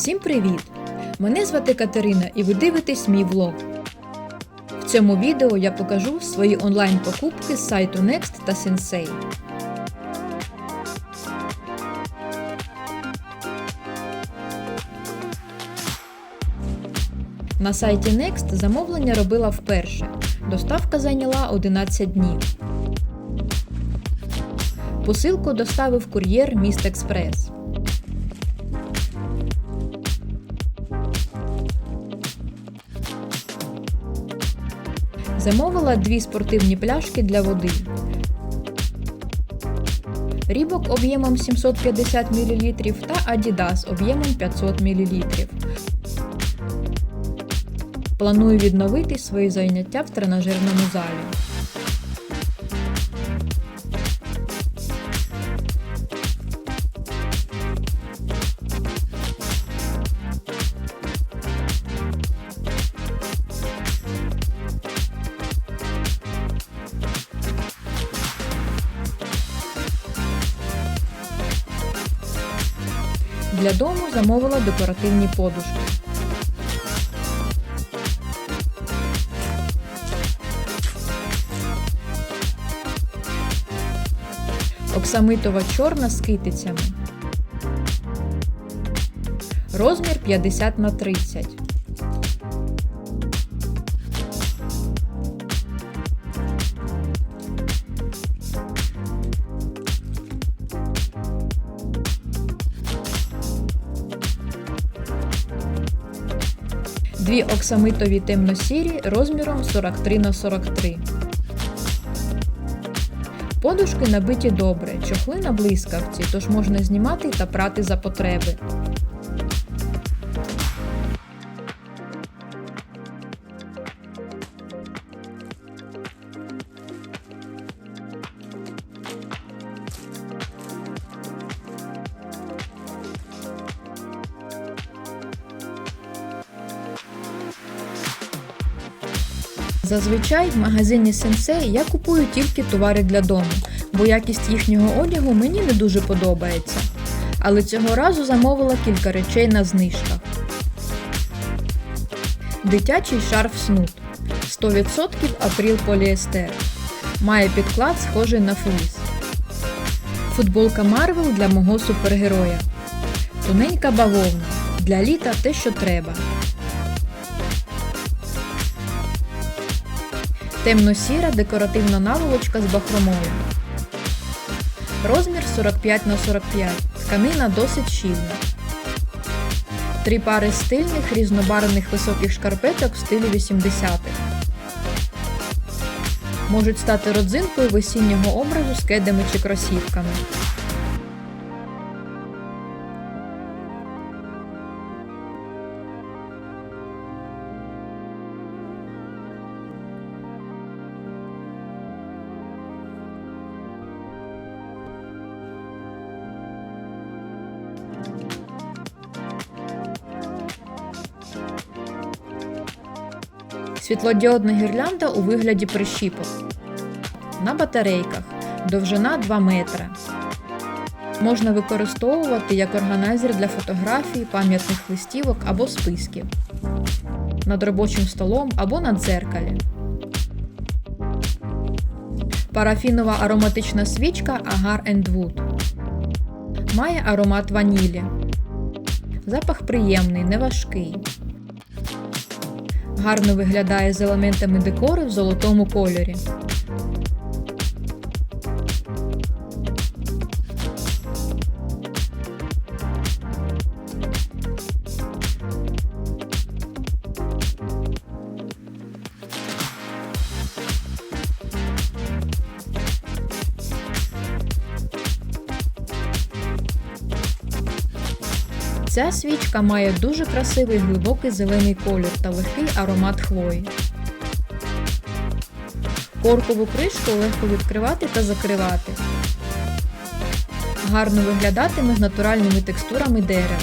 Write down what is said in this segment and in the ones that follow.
Всім привіт! Мене звати Катерина і ви дивитесь мій влог. В цьому відео я покажу свої онлайн-покупки з сайту Next та Sensei. На сайті Next замовлення робила вперше. Доставка зайняла 11 днів. Посилку доставив кур'єр Міст Експрес. Замовила дві спортивні пляшки для води. Рібок об'ємом 750 мл та Adidas об'ємом 500 мл. Планую відновити свої заняття в тренажерному залі. Для дому замовила декоративні подушки. Оксамитова чорна з китицями. Розмір 50 на 30. Дві оксамитові темно-сірі розміром 43 на 43. Подушки набиті добре, чохли на блискавці, тож можна знімати та прати за потреби. Зазвичай в магазині Sensei я купую тільки товари для дому, бо якість їхнього одягу мені не дуже подобається. Але цього разу замовила кілька речей на знижках. Дитячий шарф снуд 100% апріл поліестер. Має підклад схожий на фліс. Футболка Марвел для мого супергероя. Тоненька бавовна. Для літа те, що треба. Темно-сіра декоративна наволочка з бахромою. Розмір 45 на 45. Тканина досить щільна. Три пари стильних різнобарвних високих шкарпеток в стилі 80-х. Можуть стати родзинкою весіннього образу з кедами чи кросівками. Світлодіодна гірлянда у вигляді прищіпок. На батарейках. Довжина 2 метра. Можна використовувати як органайзер для фотографій, пам'ятних листівок або списків. Над робочим столом або на дзеркалі. Парафінова ароматична свічка Agar Wood. Має аромат ванілі. Запах приємний, неважкий. Гарно виглядає з елементами декору в золотому кольорі. Ця свічка має дуже красивий глибокий зелений колір та легкий аромат хвої. Коркову кришку легко відкривати та закривати. Гарно виглядатиме з натуральними текстурами дерева.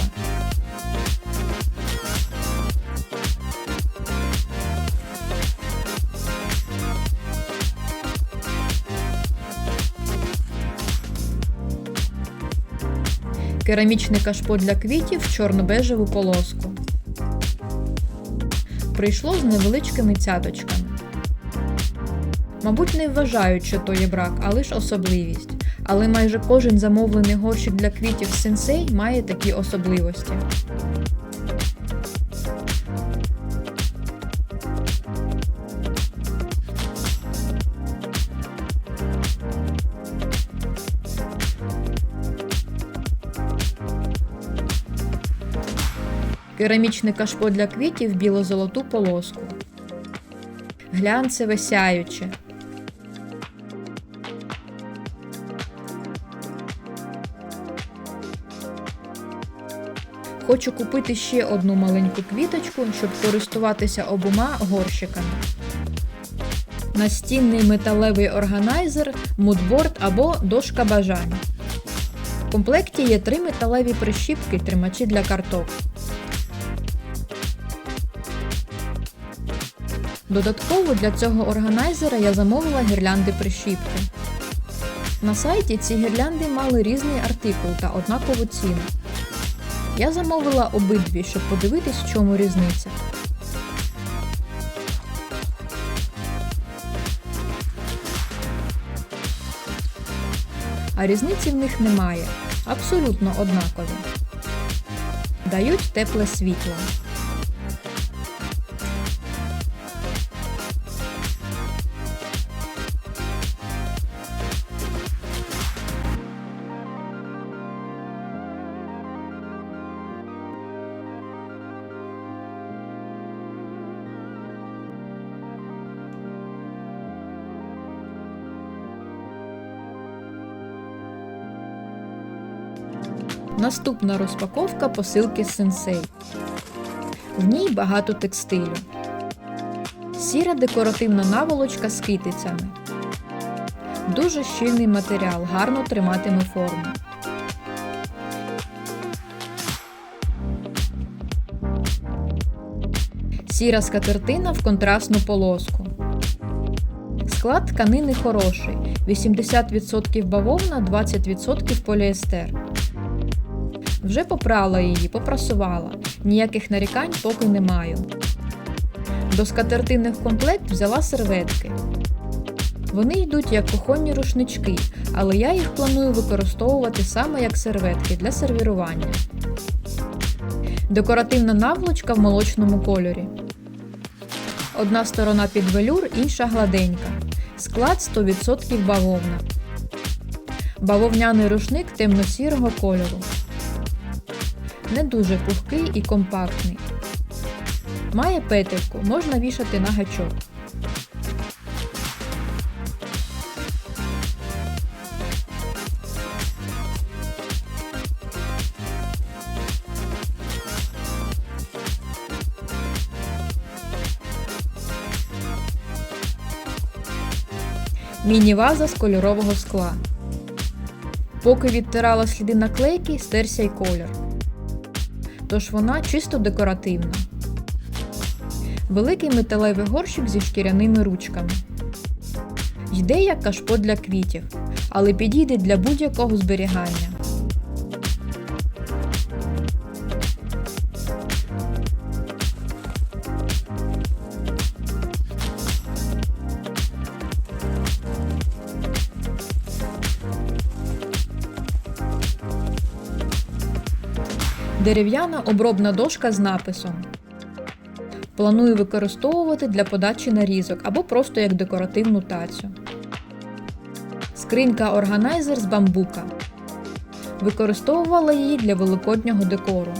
Керамічний кашпо для квітів в чорно-бежеву полоску. Прийшло з невеличкими цяточками. Мабуть, не вважають, що то є брак, а лише особливість. Але майже кожен замовлений горщик для квітів сенсей має такі особливості. Керамічне кашпо для квітів біло-золоту полоску. Глянцеве сяюче. Хочу купити ще одну маленьку квіточку, щоб користуватися обома горщиками. Настінний металевий органайзер, мудборд або дошка бажань. В комплекті є три металеві прищіпки тримачі для карток. Додатково для цього органайзера я замовила гірлянди прищіпки. На сайті ці гірлянди мали різний артикул та однакову ціну. Я замовила обидві, щоб подивитись, в чому різниця. А різниці в них немає. Абсолютно однакові. Дають тепле світло. Наступна розпаковка посилки Сенсей. В ній багато текстилю. Сіра декоративна наволочка з китицями. Дуже щільний матеріал, гарно триматиме форму. Сіра скатертина в контрастну полоску. Склад тканини хороший. 80% бавовна, 20% поліестер. Вже попрала її, попрасувала. Ніяких нарікань поки не маю. До скатертини в комплект взяла серветки. Вони йдуть як кухонні рушнички, але я їх планую використовувати саме як серветки для сервірування. Декоративна наволочка в молочному кольорі. Одна сторона під велюр, інша гладенька. Склад 100% бавовна. Бавовняний рушник темно-сірого кольору. Не дуже пухкий і компактний. Має петельку, можна вішати на гачок. Міні-ваза з кольорового скла. Поки відтирала сліди наклейки, стерся й колір. Тож вона чисто декоративна. Великий металевий горщик зі шкіряними ручками. Йде як кашпо для квітів, але підійде для будь-якого зберігання. Дерев'яна обробна дошка з написом. Планую використовувати для подачі нарізок або просто як декоративну тацю. Скринька органайзер з бамбука. Використовувала її для великоднього декору.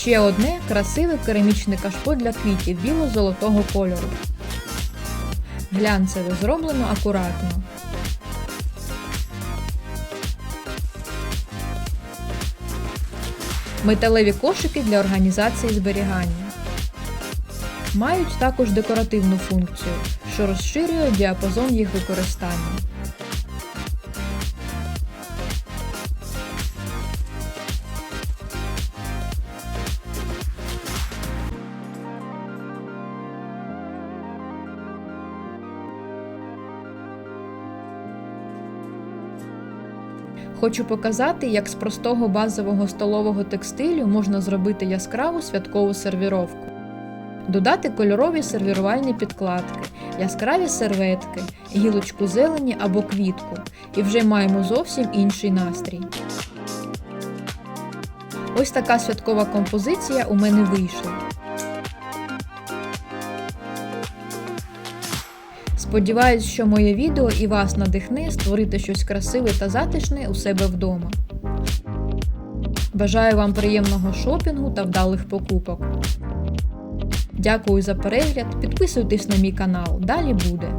Ще одне красиве керамічне кашпо для квітів біло-золотого кольору. Глянцеве зроблено акуратно. Металеві кошики для організації зберігання. Мають також декоративну функцію, що розширює діапазон їх використання. Хочу показати, як з простого базового столового текстилю можна зробити яскраву святкову сервіровку. Додати кольорові сервірувальні підкладки, яскраві серветки, гілочку зелені або квітку, і вже маємо зовсім інший настрій. Ось така святкова композиція у мене вийшла. Сподіваюсь, що моє відео і вас надихне створити щось красиве та затишне у себе вдома. Бажаю вам приємного шопінгу та вдалих покупок. Дякую за перегляд, підписуйтесь на мій канал, далі буде.